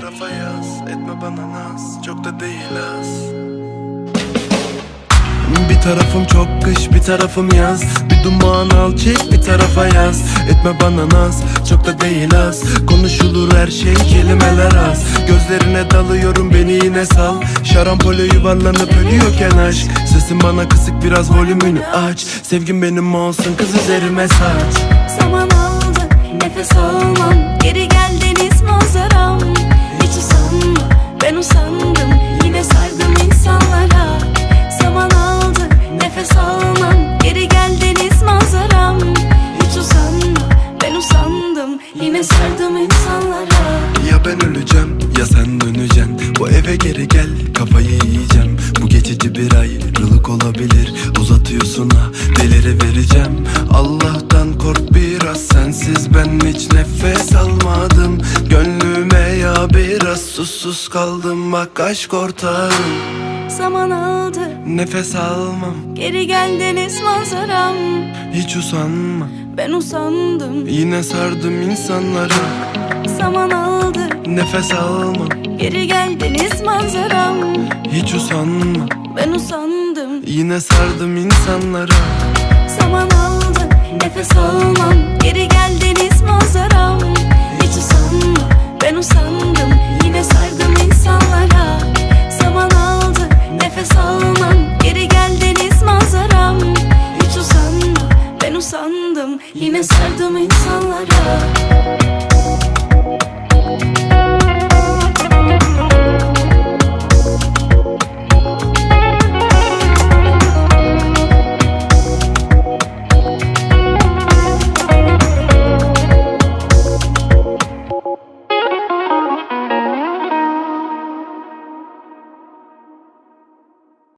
tarafa yaz. Etme bana naz. Çok da değil az. Bir tarafım çok kış bir tarafım yaz. Bir duman al çek bir tarafa yaz. Etme bana naz. Çok da değil az. Konuşulur her şey kelimeler az. Gözlerine dalıyorum beni yine sal. Şarampole yuvarlanıp ölüyorken aşk. Sesin bana kısık biraz volümünü aç. Sevgin benim olsun kız üzerime saç. Zaman aldı nefes almam. Geri gel Yine sardım insanlara. Zaman aldı nefes almam. Geri gel manzaram. Hiç usanma ben usandım. Yine sardım insanlara. Ya ben öleceğim ya sen döneceksin. Bu eve geri gel kafayı yiyeceğim. Bu geçici bir ayrılık olabilir. Uzatıyorsun ha deliri vereceğim. Allah'tan kork biraz sensiz ben hiç nefes almadım susuz kaldım bak aşk ortağım. Zaman aldı. Nefes almam. Geri gel deniz manzaram. Hiç usanma. Ben usandım. Yine sardım insanları. Zaman aldı. Nefes almam. Geri gel deniz manzaram. Hiç usanma. Ben usandım. Yine sardım insanları. Zaman aldı. Nefes almam Yine sardım insanlara